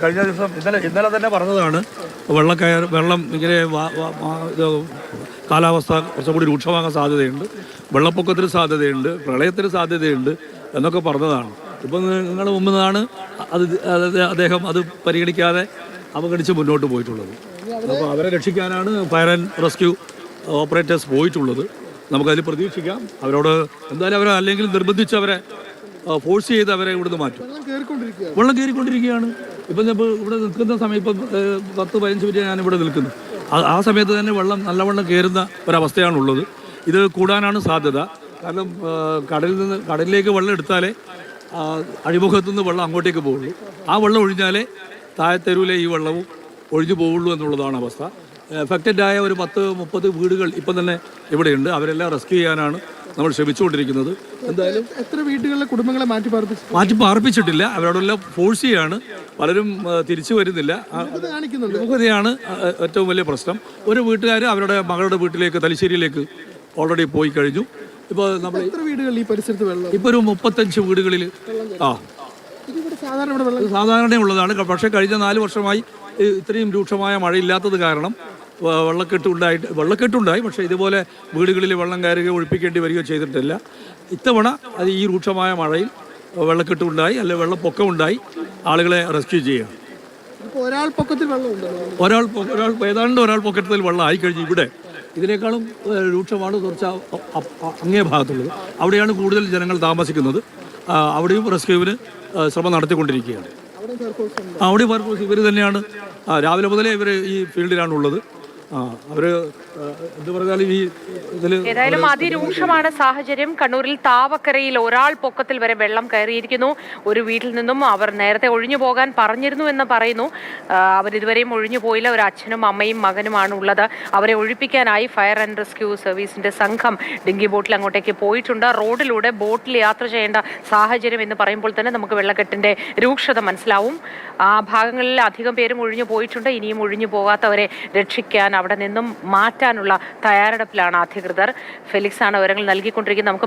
കഴിഞ്ഞ ദിവസം ഇന്നലെ ഇന്നലെ തന്നെ പറഞ്ഞതാണ് വെള്ളക്കയർ കയർ വെള്ളം ഇങ്ങനെ കാലാവസ്ഥ കുറച്ചും കൂടി രൂക്ഷമാകാൻ സാധ്യതയുണ്ട് വെള്ളപ്പൊക്കത്തിന് സാധ്യതയുണ്ട് പ്രളയത്തിന് സാധ്യതയുണ്ട് എന്നൊക്കെ പറഞ്ഞതാണ്. ഇപ്പം നിങ്ങൾ മുമ്പ് നിന്നാണ് അത് അത് അദ്ദേഹം അത് പരിഗണിക്കാതെ അവഗണിച്ച് മുന്നോട്ട് പോയിട്ടുള്ളത്. അപ്പോൾ അവരെ രക്ഷിക്കാനാണ് ഫയർ ആൻഡ് റെസ്ക്യൂ ഓപ്പറേറ്റേഴ്സ് പോയിട്ടുള്ളത്. നമുക്കതിൽ പ്രതീക്ഷിക്കാം. അവരോട് എന്തായാലും അവരെ അല്ലെങ്കിൽ നിർബന്ധിച്ച് അവരെ ഫോഴ്സ് ചെയ്ത് അവരെ ഇവിടുന്ന് മാറ്റും. വെള്ളം കയറിക്കൊണ്ടിരിക്കുക വെള്ളം കയറിക്കൊണ്ടിരിക്കുകയാണ്. ഇപ്പം ഞാൻ ഇപ്പോൾ ഇവിടെ നിൽക്കുന്ന സമയം ഇപ്പം പത്ത് പതിനഞ്ച് മിനിറ്റ് ഞാൻ ഇവിടെ നിൽക്കുന്നു. ആ- സമയത്ത് തന്നെ വെള്ളം നല്ലവണ്ണം കയറുന്ന ഒരവസ്ഥയാണുള്ളത്. ഇത് കൂടാനാണ് സാധ്യത. കാരണം കടലിൽ നിന്ന് കടലിലേക്ക് വെള്ളം എടുത്താലേ അഴിമുഖത്തു നിന്ന് വെള്ളം അങ്ങോട്ടേക്ക് പോവുള്ളൂ ആ വെള്ളം ഒഴിഞ്ഞാലേ താഴത്തെരുവിലെ ഈ വെള്ളവും ഒഴിഞ്ഞു പോവുള്ളൂ എന്നുള്ളതാണ് അവസ്ഥ. എഫക്റ്റഡ് ആയ ഒരു പത്ത് മുപ്പത് വീടുകൾ ഇപ്പം തന്നെ ഇവിടെയുണ്ട്. അവരെല്ലാം റെസ്ക്യൂ ചെയ്യാനാണ് നമ്മൾ ശ്രമിച്ചുകൊണ്ടിരിക്കുന്നത്. എന്തായാലും എത്ര വീടുകളിലെ കുടുംബങ്ങളെ മാറ്റി പാർപ്പിച്ചു? മാറ്റി പാർപ്പിച്ചിട്ടില്ല. അവരോടെല്ലാം ഫോഴ്സ് ചെയ്യാണ്. പലരും തിരിച്ചു വരുന്നില്ല. വിമുഖതയാണ് ഏറ്റവും വലിയ പ്രശ്നം. ഒരു വീട്ടുകാർ അവരുടെ മകളുടെ വീട്ടിലേക്ക് തലശ്ശേരിയിലേക്ക് ഓൾറെഡി പോയി കഴിഞ്ഞു. ഇപ്പോൾ നമ്മൾ എത്ര വീടുകളിൽ ഈ പരിസരത്ത് വെള്ളം? ഇപ്പോൾ ഒരു മുപ്പത്തഞ്ച് വീടുകളിൽ ആ. സാധാരണ ഉള്ളതാണ് പക്ഷേ കഴിഞ്ഞ നാല് വർഷമായി ഇത്രയും രൂക്ഷമായ മഴയില്ലാത്തത് കാരണം വെള്ളക്കെട്ടുണ്ടായിട്ട് വെള്ളക്കെട്ടുണ്ടായി പക്ഷേ ഇതുപോലെ വീടുകളിൽ വെള്ളം കയറുകയോ ഒഴിപ്പിക്കേണ്ടി വരികയോ ചെയ്തിട്ടില്ല. ഇത്തവണ അത് ഈ രൂക്ഷമായ മഴയിൽ വെള്ളക്കെട്ടുണ്ടായി അല്ലെ വെള്ളപ്പൊക്കമുണ്ടായി ആളുകളെ റെസ്ക്യൂ ചെയ്യുക. ഒരാൾ പൊക്കത്തിൽ ഒരാൾ ഒരാൾ ഏതാണ്ട് ഒരാൾ പൊക്കത്തിൽ വെള്ളം ആയിക്കഴിഞ്ഞു ഇവിടെ. ഇതിനേക്കാളും രൂക്ഷമാണ് കുറച്ച് അങ്ങേ ഭാഗത്തുള്ളത്. അവിടെയാണ് കൂടുതൽ ജനങ്ങൾ താമസിക്കുന്നത്. അവിടെയും റെസ്ക്യൂവിന് ശ്രമം നടത്തിക്കൊണ്ടിരിക്കുകയാണ്. അവിടെ ഫയർഫോഴ്സ് ഇവർ തന്നെയാണ്. രാവിലെ മുതലേ ഇവർ ഈ ഫീൽഡിലാണ് എന്ത് പറഞ്ഞാലും ഈ ഏതായാലും അതിരൂക്ഷമാണ് സാഹചര്യം. കണ്ണൂരിൽ താവക്കരയിൽ ഒരാൾ പൊക്കത്തിൽ വരെ വെള്ളം കയറിയിരിക്കുന്നു. ഒരു വീട്ടിൽ നിന്നും അവർ നേരത്തെ ഒഴിഞ്ഞു പോകാൻ പറഞ്ഞിരുന്നു എന്ന് പറയുന്നു. അവരിതുവരെയും ഒഴിഞ്ഞു പോയില്ല. ഒരു അച്ഛനും അമ്മയും മകനുമാണ് ഉള്ളത്. അവരെ ഒഴിപ്പിക്കാനായി ഫയർ ആൻഡ് റെസ്ക്യൂ സർവീസിന്റെ സംഘം ഡിങ്കി ബോട്ടിൽ അങ്ങോട്ടേക്ക് പോയിട്ടുണ്ട്. റോഡിലൂടെ ബോട്ടിൽ യാത്ര ചെയ്യേണ്ട സാഹചര്യം എന്ന് പറയുമ്പോൾ തന്നെ നമുക്ക് വെള്ളക്കെട്ടിന്റെ രൂക്ഷത മനസ്സിലാവും. ആ ഭാഗങ്ങളിൽ അധികം പേരും ഒഴിഞ്ഞു പോയിട്ടുണ്ട്. ഇനിയും ഒഴിഞ്ഞു പോകാത്തവരെ രക്ഷിക്കാൻ അവിടെ നിന്നും മാറ്റാനുള്ള തയ്യാറെടുപ്പിലാണ് അധികൃതർ. ഫെലിക്സ് ആണ് വിവരങ്ങൾ നൽകിക്കൊണ്ടിരിക്കുന്നത്. നമുക്ക്